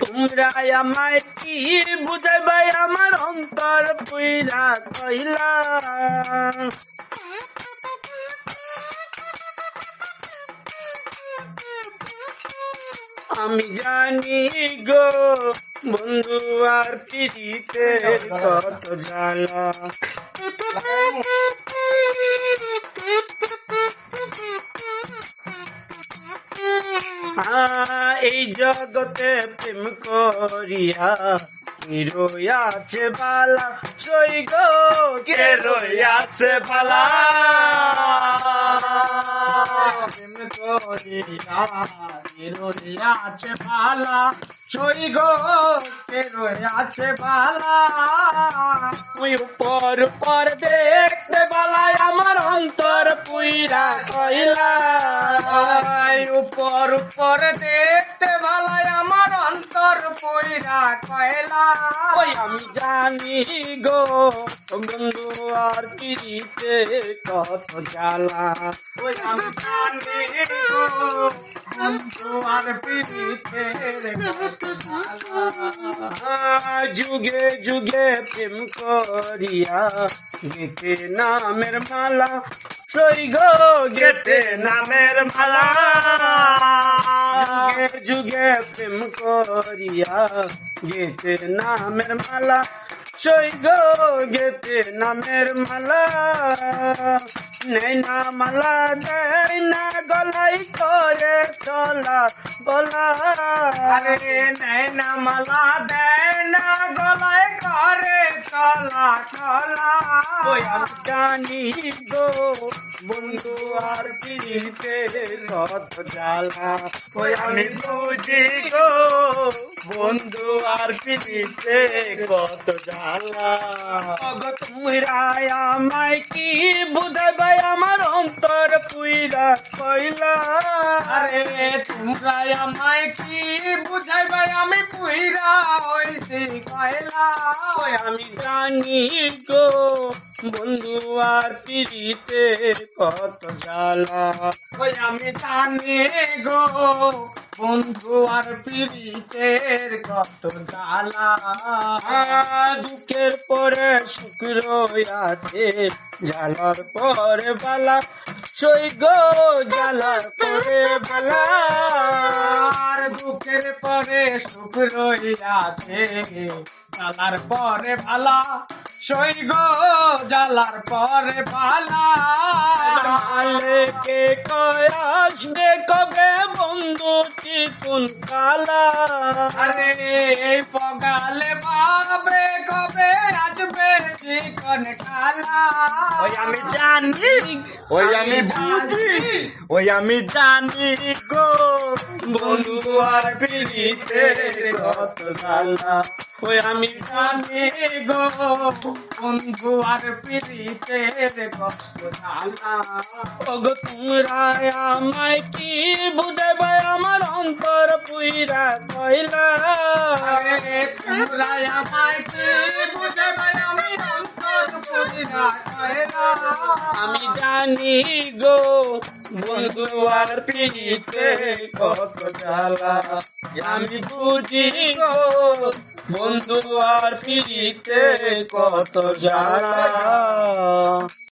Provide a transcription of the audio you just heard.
তোমরা আমায় কি বুঝাইবাই আমার অন্তর পুইরা কইলা। আমি জানি গো, বন্ধু আর পিড়িতে কত জ্বালা জগতে প্রেম করিয়া রইয়াছে বালা সই কে রইয়াছে বালা রইয়াছে বালা সই কে রইয়াছে বালা তুই উপর উপর দেখতে বালায় আমার অন্তর পুইরা কইলা উপর উপর দেখতে ভালাই পয়রা কয়লা? ওই আমি জানি গো বন্ধু আর পিড়িতে কত জ্বালা। ওই আমি জানি গো বন্ধু আর কত জ্বালা। যুগে যুগে প্রেম করিয়া গেতে নামের মালা। সই গো গেতে নামের মালা। যুগে প্রেম করিয়া গেতে নামের মালা সই গো গেতে নামের মালা নেই না মালা দেয় না গলাই করে চলা বলা আরে নেয় না মালা দেয় না গলায় করে চলা চলা। জানি গো বন্ধু আর পিড়িতে কত জ্বালা। ওই আমি বুঝি গো বন্ধু আর পিড়িতে কত জ্বালা। অগো তোমরা আমায় কি আমার অন্তর পুইরা কইলা। আরে তোমরা আমায় কি বুঝাইবে? আমি পুইরা হইছি ওই আমি জানি গো, বন্ধু আর পিড়িতে কত জ্বালা। ওই আমি জানি গো, বন্ধু আর পিড়িতের কত জ্বালা। দুঃখের পরে শুক্র আছে জ্বালার পরে বালা। সই গো, জ্বালার পরে বালা। আর দুঃখের পরে সুখ রইয়াছে জ্বালার পরে ভালা সই গো জ্বালার পরে ভালা আসবে কবে বন্ধু চিকুন কালা? আরে এই পগালে বাবে কবে আসবে চিকন কালা? ওই আমি জানি ওই আমি বুঝি ওই আমি জানি গো। বন্ধু আর পিড়িতে কত জ্বালা। ওই আমি জানি জানি গো, বন্ধু আর পিড়িতের কষ্ট জ্বালা ওগো তোমরা আমায় কি বুঝাইবে? আমার অন্তর পুইরা কইলা তোমরা আমায় কি বুঝাইবে? আমার অন্তর আমি জানি গো বন্ধু আর পিড়িতে কত জ্বালা। আমি বুঝি গো বন্ধু আর পিড়িতে কত জ্বালা।